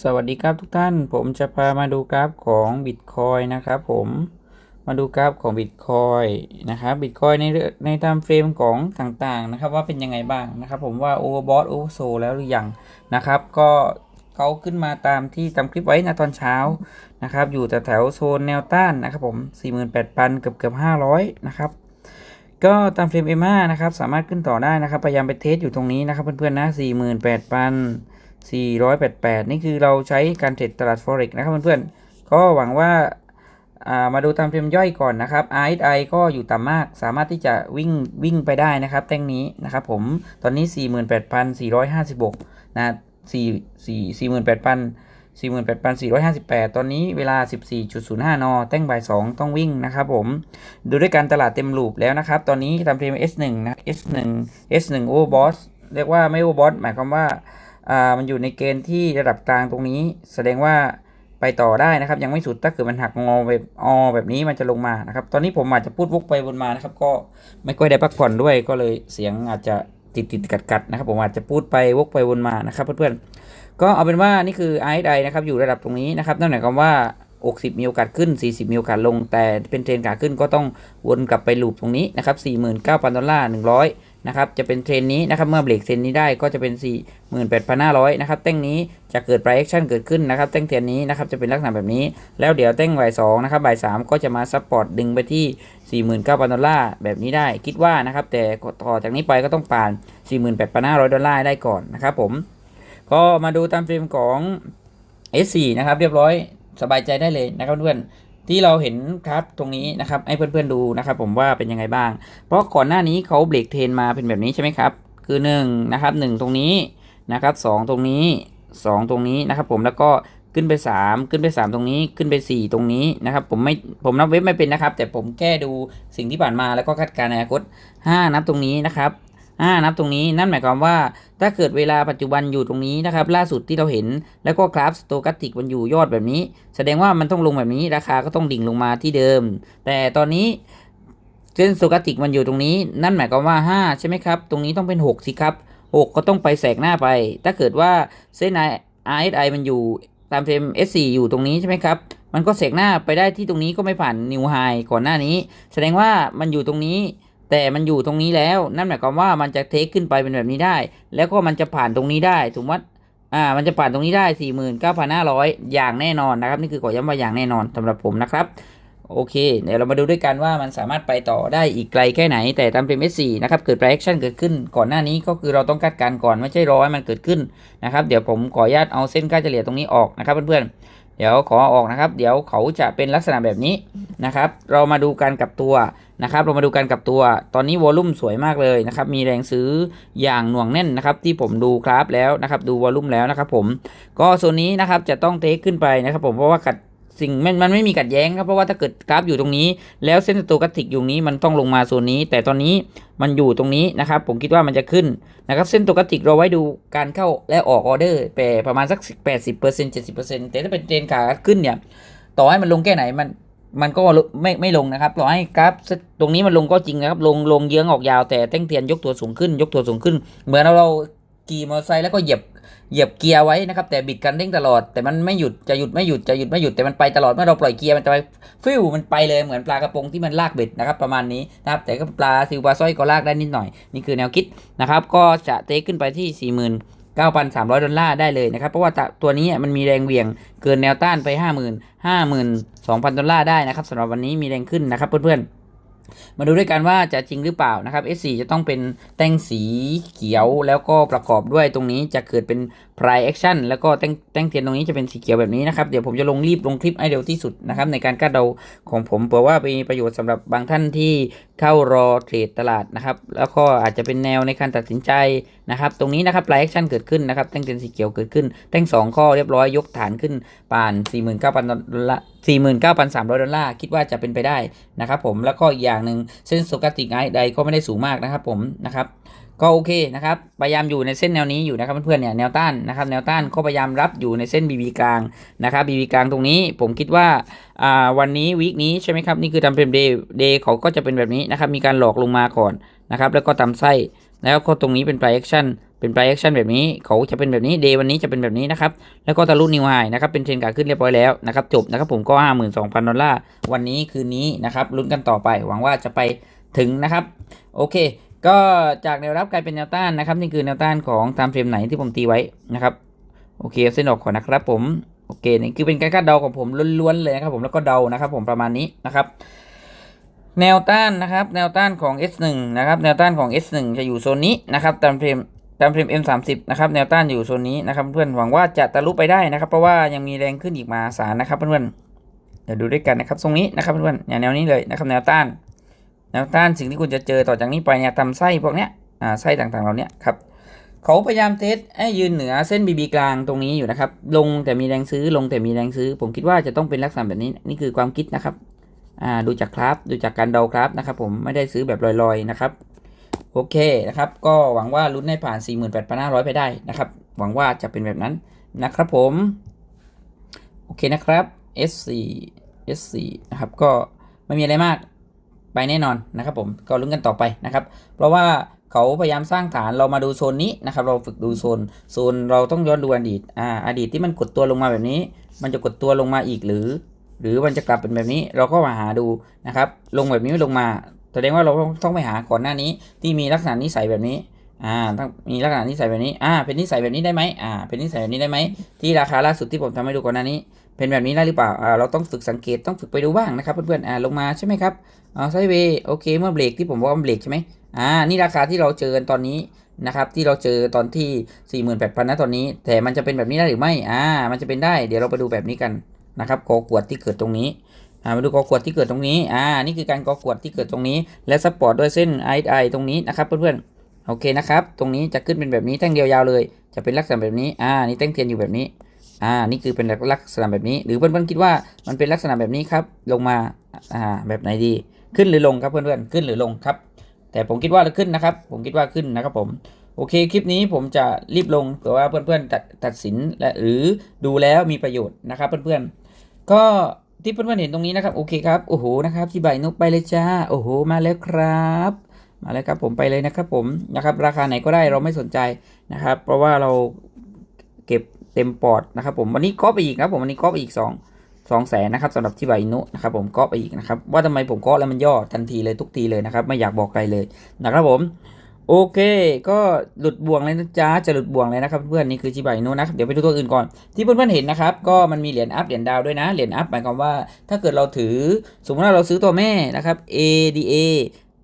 สวัสดีครับทุกท่านผมจะพามาดูกราฟของ Bitcoin นะครับผมมาดูกราฟของ Bitcoin นะครับ Bitcoin ในในตามเฟรมของต่างๆนะครับว่าเป็นยังไงบ้างนะครับผมว่า Overbought Oversold แล้วหรือยังนะครับ ก็เขาขึ้นมาตามที่ทำคลิปไว้นะตอนเช้านะครับ อยู่แต่แถวโซนแนวต้านนะครับผม48,000เกือบเกือบ500นะครับก็ตามเฟรม M5 นะครับสามารถขึ้นต่อได้นะครับพยายามไปเทสอยู่ตรงนี้นะครับเพื่อนๆนะ48,000 488 นี่คือเราใช้การเทรดตลาด Forex นะครับเพื่อนๆ ก็หวังว่าอ่ามาดูตามเฟรมย่อยก่อนนะครับ RSI ก็อยู่ต่ำมาก สามารถที่จะวิ่งวิ่งไปได้นะครับแท่งนี้นะครับผม ตอนนี้ 48,456 นะ4 4 48,000 48,458 ตอนนี้เวลา 14.05 น แต้งบ่าย 2 ต้องวิ่งนะครับผม ดูด้วยการตลาดเต็มลูปแล้วนะครับ ตอนนี้ตามเทรม S1 นะ S1 S1 Overbought เรียกว่าไม่ Overbought หมายความว่าอ่า มันอยู่ในเกณฑ์ที่ระดับกลางตรงนี้ แสดงว่าไปต่อได้นะครับ ยังไม่สุดถ้าเกิดมันหักงอแบบออแบบนี้มันจะลงมานะครับ ตอนนี้ผมอาจจะพูดวกไปวนมานะครับ ก็ไม่ค่อยได้พักผ่อนด้วยก็เลยเสียงอาจจะติดติดกัดกัดๆนะครับ ผมอาจจะพูดไปวกไปวนมานะครับ เพื่อนๆก็เอาเป็นว่านี่คือ RSI นะครับอยู่ระดับตรงนี้นะครับนั่นหมายความว่า60 มีโอกาสขึ้น 40 มีโอกาสลง แต่เป็นเทรนขาขึ้นก็ต้องวนกลับไปลูปตรงนี้นะครับ 49,000 ดอลลาร์ 100 นะครับจะเป็นเทรนนี้นะครับเมื่อเบรกเทรนนี้ได้ก็จะเป็น 48,500นะครับแต้งนี้จะเกิด price action เกิดขึ้นนะครับแต้งเทรนนี้นะครับจะเป็นลักษณะแบบนี้ แล้วเดี๋ยวแต้งบ่าย2นะครับบ่าย3ก็จะมาซัพพอร์ตดึงไปที่ 49,000 ดอลลาร์แบบนี้ได้คิดว่านะครับแต่ต่อจากนี้ไปก็ต้องผ่าน 48,500 ดอลลาร์ได้ก่อนนะครับผมก็มาดูตามเฟรมของ S4 นะครับเรียบร้อยสบายใจได้เลยนะครับเพื่อน ที่เราเห็นครับตรงนี้นะครับให้เพื่อนๆดูนะครับ ผมว่าเป็นยังไงบ้าง เพราะก่อนหน้านี้เขาเบรกเทนมาเป็นแบบนี้ใช่ไหมครับ คือ1นะครับ1 ตรงนี้นะครับ2ตรงนี้ 2 ตรงนี้นะครับ ผมแล้วก็ขึ้นไป 3 ขึ้นไป 3 ตรงนี้ขึ้นไป 4 ตรงนี้นะครับผมไม่ผมนับเว็บไม่เป็นนะครับ แต่ผมแค่ดูสิ่งที่ผ่านมาแล้วก็คาดการณ์อนาคต 5 นับตรงนี้นะครับ อ่านับตรงนี้นั่นหมายความว่า ถ้าเกิดเวลาปัจจุบันอยู่ตรงนี้นะครับ ล่าสุดที่เราเห็น แล้วก็กราฟสโตกัสติกมันอยู่ยอดแบบนี้ แสดงว่ามันต้องลงแบบนี้ราคาก็ต้องดิ่งลงมาที่เดิม แต่ตอนนี้เส้นสโตกัสติกมันอยู่ตรงนี้ นั่นหมายความว่า 5 ใช่ไหมครับ ตรงนี้ต้องเป็น 6 สิครับ 6 ก็ต้องไปแสกหน้าไป ถ้าเกิดว่าเส้น RSI มันอยู่ตามเฟรม S4 อยู่ตรงนี้ใช่ไหมครับ มันก็แสกหน้าไปได้ที่ตรงนี้ก็ไม่ผ่านนิวไฮก่อนหน้านี้ แสดงว่ามันอยู่ตรงนี้ แต่มันอยู่ตรงนี้แล้ว นั่นหมายความว่ามันจะเทคขึ้นไปเป็นแบบนี้ได้ แล้วก็มันจะผ่านตรงนี้ได้ถูกไหมอ่า มันจะผ่านตรงนี้ได้ 49,500 อย่างแน่นอนนะครับ นี่คือขอย้ำว่าอย่างแน่นอนสำหรับผมนะครับ โอเค เดี๋ยวเรามาดูด้วยกันว่ามันสามารถไปต่อได้อีกไกลแค่ไหน แต่ตามเฟรม S4 นะครับ เกิด reaction เกิดขึ้น ก่อนหน้านี้ก็คือเราต้องคาดการณ์ก่อน ไม่ใช่รอให้มันเกิดขึ้นนะครับ เดี๋ยวผมขออนุญาตเอาเส้นค่าเฉลี่ยตรงนี้ออกนะครับเพื่อนๆ ดี๋ยวขอออกนะครับ เดี๋ยวเขาจะเป็นลักษณะแบบนี้นะครับ เรามาดูการกลับตัวนะครับ เรามาดูการกลับตัว ตอนนี้วอลลุ่มสวยมากเลยนะครับ มีแรงซื้ออย่างหน่วงแน่นนะครับ ที่ผมดูกราฟแล้วนะครับ ดูวอลลุ่มแล้วนะครับ ผม ก็โซนนี้นะครับจะต้องเทคขึ้นไปนะครับ ผมเพราะว่ากัด สิ่งมันมันไม่มีกัดแย้งครับเพราะว่าถ้าเกิดกราฟอยู่ตรงนี้ แล้วเส้นสโตกัสติกอยู่นี้มันต้องลงมาโซนนี้ แต่ตอนนี้มันอยู่ตรงนี้นะครับ ผมคิดว่ามันจะขึ้นนะครับเส้นสโตกัสติกเราไว้ดูการเข้าและออกออเดอร์ไปประมาณสัก 80% 70%แต่ถ้าเป็นเทรนขาขึ้นเนี่ย ต่อให้มันลงแค่ไหนมันมันก็ไม่ไม่ลงนะครับต่อให้กราฟตรงนี้มันลงก็จริงนะครับ ลงลงเยื้องออกยาวแต่แท่งเทียนยกตัวสูงขึ้น ยกตัวสูงขึ้น เหมือนเรา เราขี่มอเตอร์ไซค์แล้วก็เหยียบเหยียบเกียร์ไว้นะครับ แต่บิดกันเร่งตลอดแต่มันไม่หยุดจะหยุดไม่หยุดจะหยุดไม่หยุดแต่มันไปตลอดเมื่อเราปล่อยเกียร์มันจะไปฟิวมันไปเลยเหมือนปลากระพงที่มันลากเบ็ดนะครับประมาณนี้นะครับแต่ก็ปลาซิวปลาสร้อยก็ลากได้นิดหน่อย นี่คือแนวคิดนะครับก็จะเทคขึ้นไปที่ 40,000 9,300 ดอลลาร์ได้เลยนะครับ เพราะว่าตัวนี้มันมีแรงเหวี่ยงเกินแนวต้านไป 50,000 52,000 ดอลลาร์ได้นะครับสำหรับวันนี้มีแรงขึ้นนะครับเพื่อนๆ มาดูด้วยกันว่าจะจริงหรือเปล่านะครับ S4 จะต้องเป็นแต้งสีเขียวแล้วก็ประกอบด้วยตรงนี้จะเกิดเป็น price action แล้วก็แต้งแต้งเทียนตรงนี้จะเป็นสีเขียวแบบนี้นะครับ เดี๋ยวผมจะลงรีบลงคลิปให้เร็วที่สุดนะครับ ในการคาดเดาของผมเผื่อว่ามีประโยชน์สำหรับบางท่านที่เข้ารอเทรดตลาดนะครับ แล้วก็อาจจะเป็นแนวในการตัดสินใจนะครับ ตรงนี้นะครับ price action เกิดขึ้นนะครับแต้งเทียนสีเขียวเกิดขึ้นแต้งสองข้อเรียบร้อยยกฐานขึ้นป่าน49,000ดอลลาร์49,300ดอลลาร์คิดว่าจะเป็นไปได้นะครับผมแล้วก็อีกอย่างหนึ่งเส้นโซกาติกไอใดก็ไม่ได้สูงมากนะครับผมนะครับก็โอเคนะครับพยายามอยู่ในเส้นแนวนี้อยู่นะครับเพื่อนๆเนี่ยแนวต้านนะครับแนวต้านก็พยายามรับอยู่ในเส้น BB กลางนะครับ BB กลางตรงนี้ผมคิดว่าอ่าวันนี้วีคนี้ใช่ไหมครับนี่คือทำเป็นเดย์เดย์เขาก็จะเป็นแบบนี้นะครับมีการหลอกลงมาก่อนนะครับแล้วก็ตำไส้แล้วก็ตรงนี้เป็น price action เป็น price action แบบนี้เขาจะเป็นแบบนี้ day วันนี้จะเป็นแบบนี้นะครับ แล้วก็ทะลุนิวไฮนะครับ เป็นเทรนขาขึ้นเรียบร้อยแล้วนะครับ จบนะครับผมก็ 52,000 ดอลลาร์ วันนี้คืนนี้นะครับ ลุ้นกันต่อไป หวังว่าจะไปถึงนะครับ โอเค ก็จากแนวรับกลายเป็นแนวต้านนะครับ นี่คือแนวต้านของตามเฟรมไหนที่ผมตีไว้นะครับ โอเคเส้นออกก่อนนะครับ ผม โอเค นี่คือเป็นการคาดเดาของผมล้วนๆเลยนะครับผม แล้วก็เดานะครับ ผมประมาณนี้นะครับแนวต้านนะครับ แนวต้านของ S1 นะครับ แนวต้านของ S1 จะอยู่โซนนี้นะครับ ตามเฟรม ตามเฟรม M30 นะครับแนวต้านอยู่โซนนี้นะครับเพื่อนหวังว่าจะทะลุไปได้นะครับ เพราะว่ายังมีแรงขึ้นอีกมาศาลนะครับเพื่อนเดี๋ยวดูด้วยกันนะครับ ตรงนี้นะครับเพื่อนอย่างแนวนี้เลยนะครับแนวต้าน แนวต้านสิ่งที่คุณจะเจอต่อจากนี้ไปเนี่ยตำไส้พวกเนี้ยอ่าไส้ต่างๆเหล่านี้ครับเขาพยายามเทสให้ยืนเหนือเส้น BB กลางตรงนี้อยู่นะครับ ลงแต่มีแรงซื้อลงแต่มีแรงซื้อ ผมคิดว่าจะต้องเป็นลักษณะแบบนี้นี่คือความคิดนะครับอ่าดูจากคราฟดูจากการเดาคราฟนะครับ ผมไม่ได้ซื้อแบบลอยๆนะครับ โอเคนะครับ ก็หวังว่าลุ้นให้ผ่าน 48,500 ไปได้นะครับ หวังว่าจะเป็นแบบนั้นนะครับผม โอเคนะครับ S4 S4 นะครับ ก็ไม่มีอะไรมากไปแน่นอนนะครับผมก็ลุ้นกันต่อไปนะครับ เพราะว่าเขาพยายามสร้างฐานเรามาดูโซนนี้นะครับ เราฝึกดูโซนโซนเราต้องย้อนดูอดีตอ่าอดีตที่มันกดตัวลงมาแบบนี้ มันจะกดตัวลงมาอีกหรือ หรือมันจะกลับเป็นแบบนี้เราก็มาหาดูนะครับ ลงแบบนี้ลงมา แสดงว่าเราต้องไปหาก่อนหน้านี้ ที่มีลักษณะนิสัยแบบนี้ อ่า ต้องมีลักษณะนิสัยแบบนี้ อ่า เป็นนิสัยแบบนี้ได้ไหมอ่า เป็นนิสัยแบบนี้ได้ไหม ที่ราคาล่าสุดที่ผมทำให้ดูก่อนหน้านี้ เป็นแบบนี้ได้หรือเปล่า อ่า เราต้องฝึกสังเกต ต้องฝึกไปดูบ้างนะครับเพื่อนๆ อ่า ลงมาใช่ไหมครับเอาไซเวโอเค เมื่อเบรกที่ผมบอกว่าเบรกใช่ไหมอ่า นี่ราคาที่เราเจอตอนนี้นะครับ ที่เราเจอตอนที่ 48,000นะตอนนี้ แต่มันจะเป็นแบบนี้ได้หรือไม่ อ่า มันจะเป็นได้ เดี๋ยวเราไปดูแบบนี้กันนะครับโกอกวดที่เกิดตรงนี้ อ่ามาดูกอกวดที่เกิดตรงนี้ อ่า นี่คือการกอกวดที่เกิดตรงนี้ และซัพพอร์ตด้วยเส้นไอไอตรงนี้นะครับเพื่อนๆ โอเคนะครับ ตรงนี้จะขึ้นเป็นแบบนี้แท่งเดียวยาวเลย จะเป็นลักษณะแบบนี้ อ่า นี่แท่งเทียนอยู่แบบนี้ อ่า นี่คือเป็นลักษณะแบบนี้ หรือเพื่อนๆคิดว่ามันเป็นลักษณะแบบนี้ครับ ลงมา อ่า แบบไหนดี ขึ้นหรือลงครับเพื่อนๆ ขึ้นหรือลงครับ แต่ผมคิดว่าขึ้นนะครับ ผมคิดว่าขึ้นนะครับผมโอเค คลิปนี้ผมจะรีบลงเผื่อว่าเพื่อนๆตัดตัดสินและหรือดูแล้วมีประโยชน์นะครับเพื่อนๆ ก็ ที่เพื่อนๆเห็นตรงนี้นะครับโอเคครับโอ้โหนะครับที่ใบนุกไปเลยจ้าโอ้โหมาแล้วครับ มาแล้วครับผมไปเลยนะครับผมนะครับราคาไหนก็ได้เราไม่สนใจนะครับ เพราะว่าเราเก็บเต็มปอดนะครับ ผมวันนี้ก๊อปไปอีกครับผมวันนี้ก๊อปไปอีก2 2แสนนะครับสำหรับที่ใบนุนะครับผมก๊อปไปอีกนะครับว่าทำไมผมก๊อปแล้วมันย่อทันทีเลยทุกทีเลยนะครับไม่อยากบอกใครเลยนะครับผม โอเค ก็หลุดบ่วงเลยนะจ๊ะจะหลุดบ่วงเลยนะครับเพื่อนนี่คือชิบะอินุนะครับเดี๋ยวไปดูตัวอื่นก่อน ที่เพื่อนๆเห็นนะครับก็มันมีเหรียญอัพเหรียญดาวด้วยนะเหรียญอัพหมายความว่า ถ้าเกิดเราถือสมมติว่าเราซื้อตัวแม่นะครับ ADA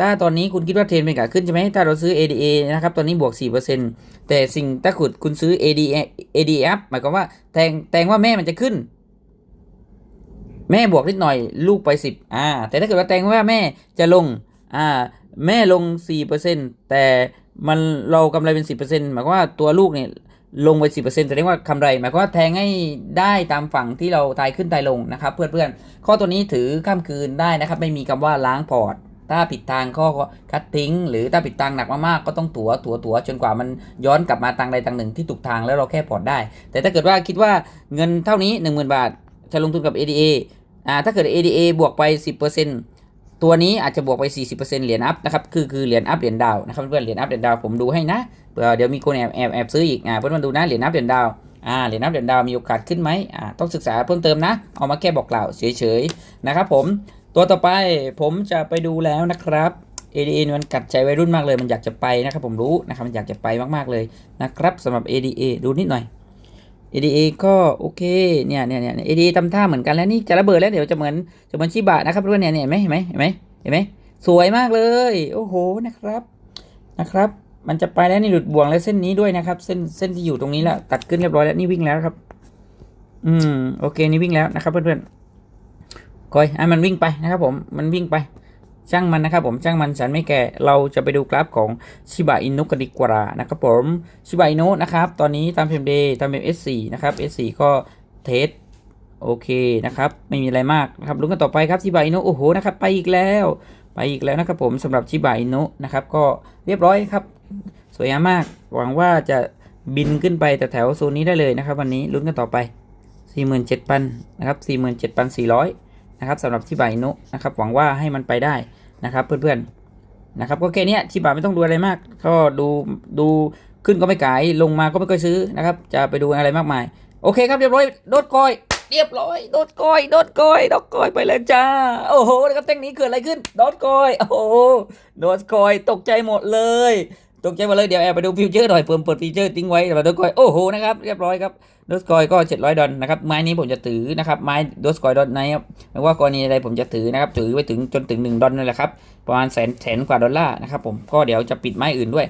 ถ้าตอนนี้คุณคิดว่าเทรนเป็นขาขึ้นใช่ไหมถ้าเราซื้อ ADA นะครับตอนนี้บวก 4%แต่สิ่งถ้าขุดคุณซื้อ ada adf หมายความว่าแทงแทงว่าแม่มันจะขึ้น แม่บวกนิดหน่อยลูกไป 10อ่าแต่ถ้าเกิดว่าแทงว่าแม่จะลงอ่า แม่ลง 4%แต่มันเรากำไรเป็น 10%หมายความว่าตัวลูกเนี่ยลงไป 10%แสดงว่ากำไร หมายความว่าแทงให้ได้ตามฝั่งที่เราทายขึ้นทายลงนะครับ เพื่อนๆ ข้อตัวนี้ถือข้ามคืนได้นะครับ ไม่มีคำว่าล้างพอร์ต ถ้าผิดทางก็คัดทิ้ง หรือถ้าผิดทางหนักมากๆ ก็ต้องตัวตัวตัวจนกว่ามันย้อนกลับมาทางใดทางหนึ่งที่ถูกทางแล้วเราแค่พอร์ตได้ แต่ถ้าเกิดว่าคิดว่าเงินเท่านี้ 10,000 บาท จะลงทุนกับ ADA อ่าถ้าเกิด ADA บวกไป 10% ตัวนี้อาจจะบวกไป 40%เหรียญอัพนะครับคือคือเหรียญอัพเหรียญดาวนะครับเพื่อนเหรียญอัพเหรียญดาวผมดูให้นะเผื่อเดี๋ยวมีคนแอบแอบแอบซื้ออีกอ่าเพื่อนๆดูนะเหรียญอัพเหรียญดาวอ่าเหรียญอัพเหรียญดาวมีโอกาสขึ้นไหมอ่าต้องศึกษาเพิ่มเติมนะ เอามาแค่บอกกล่าวเฉยๆนะครับผมตัวต่อไปผมจะไปดูแล้วนะครับ ADA มันกัดใจวัยรุ่นมากเลย มันอยากจะไปนะครับผมรู้นะครับมันอยากจะไปมากๆเลยนะครับสำหรับ ADA ดูนิดหน่อย ADA ก็โอเคเนี่ยเนี่ยเนี่ย ADA ทำท่าเหมือนกันแล้วนี่จะระเบิดแล้วเดี๋ยวจะเหมือนจะเหมือนชิบะนะครับเพื่อนเนี่ยเนี่ยเห็นไหมเห็นไหมเห็นไหมเห็นไหมสวยมากเลย โอ้โหนะครับนะครับ มันจะไปแล้วนี่หลุดบ่วงแล้วเส้นนี้ด้วยนะครับ เส้นเส้นที่อยู่ตรงนี้แล้วตัดขึ้นเรียบร้อยแล้วนี่วิ่งแล้วครับ อืมโอเคนี่วิ่งแล้วนะครับเพื่อนๆคอยให้มันวิ่งไปนะครับผมมันวิ่งไป ช่างมันนะครับผมช่างมันฉันไม่แก่เราจะไปดูกราฟของชิบะอินุกันดีกว่านะครับผมชิบะอินุนะครับตอนนี้ตามเฟรมเดย์ตามเฟรม S4 นะครับ S4 ก็เทสโอเคนะครับไม่มีอะไรมากนะครับลุ้นกันต่อไปครับชิบะอินุโอ้โหนะครับไปอีกแล้วไปอีกแล้วนะครับผมสำหรับชิบะอินุนะครับก็เรียบร้อยครับ สวยงามมากหวังว่าจะบินขึ้นไปแต่แถวโซนนี้ได้เลยนะครับ วันนี้ลุ้นกันต่อไป 47,000นะครับ47,400 นะครับสำหรับชิบะอินุนะครับหวังว่าให้มันไปได้นะครับเพื่อนๆนะครับก็แค่นี้ยชิบะไม่ต้องดูอะไรมาก ก็ดูดูขึ้นก็ไม่ขายลงมาก็ไม่ค่อยซื้อนะครับจะไปดูอะไรมากมาย โอเคครับเรียบร้อยโดดกอย เรียบร้อยโดดกอยโดดกอยโดดกอยไปแล้วจ้าโอ้โหนะครับเต้งนี้เกิดอะไรขึ้นโดดกอยโอ้โหโดดกอยตกใจหมดเลย ตกใจมดเลยเดี๋ยวแอบไปดูฟิวเจอร์หน่อยเปิดเปิดฟีเจอร์ทิ้งไว้เดี๋ยวโดดกอยโอ้โหนะครับเรียบร้อยครับโดดกอยก็ 700 ดอลนะครับไม้นี้ผมจะถือนะครับไม้โดดกอยดอลไนครับไม่ว่ากรณีอะไรผมจะถือนะครับถือไว้ถึงจนถึง 1 ดอลนั่นแหละครับประมาณแสนแสนกว่าดอลลาร์นะครับผมก็เดี๋ยวจะปิดไม้อื่นด้วย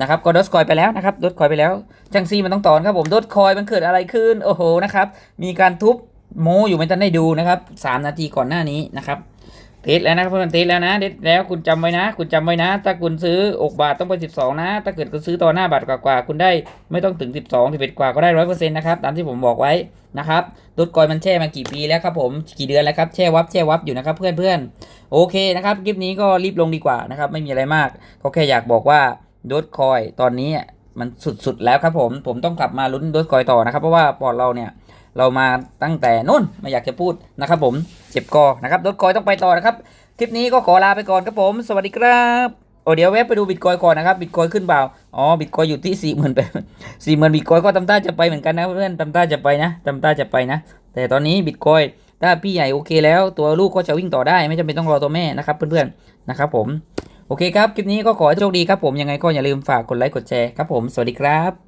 นะครับก็โดดกอยไปแล้วนะครับโดดกอยไปแล้วจังซีมันต้องตอนครับผมโดดคอยมันเกิดอะไรขึ้นโอ้โหนะครับมีการทุบโมอยู่ไม่ทันได้ดูนะครับสามนาทีก่อนหน้านี้นะครับ เทสแล้วนะครับเพื่อนเทสแล้วนะเทสแล้วคุณจำไว้นะ คุณจำไว้นะ ถ้าคุณซื้ออกบาทต้องเป็นสิบสองนะ ถ้าเกิดคุณซื้อต่อหน้าบาทกว่าๆคุณได้ไม่ต้องถึงสิบสองสิบเอ็ดกว่าก็ได้ร้อยเปอร์เซ็นต์นะครับตามที่ผมบอกไว้นะครับดดกอยมันแช่มากี่ปีแล้วครับผมกี่เดือนแล้วครับแช่วับแช่วับอยู่นะครับเพื่อนเพื่อนโอเคนะครับคลิปนี้ก็รีบลงดีกว่านะครับไม่มีอะไรมากก็แค่อยากบอกว่าดดคอยตอนนี้มันสุดๆแล้วครับผมผมต้องกลับมาลุ้นดดคอยต่อนะครับเพราะว่าปอดเราเนี่ย เรามาตั้งแต่นู่นไม่อยากจะพูดนะครับผมเจ็บคอนะครับรถคอยต้องไปต่อนะครับคลิปนี้ก็ขอลาไปก่อนครับผม สวัสดีครับโอ้เดี๋ยวแวะไปดูบิตคอยก่อนนะครับบิตคอยขึ้นเปล่าอ๋อบิตคอยอยู่ที่สี่หมื่นแปสี่หมื่นบิตคอยก็ทำท่าจะไปเหมือนกันนะเพื่อนทำท่าจะไปนะทำท่าจะไปนะ แต่ตอนนี้บิตคอยถ้าพี่ใหญ่โอเคแล้วตัวลูกก็จะวิ่งต่อได้ไม่จำเป็นต้องรอตัวแม่นะครับเพื่อนๆนะครับผมโอเคครับคลิปนี้ก็ขอให้โชคดีครับผมยังไงก็อย่าลืมฝากกดไลค์กดแชร์ครับผมสวัสดีครับ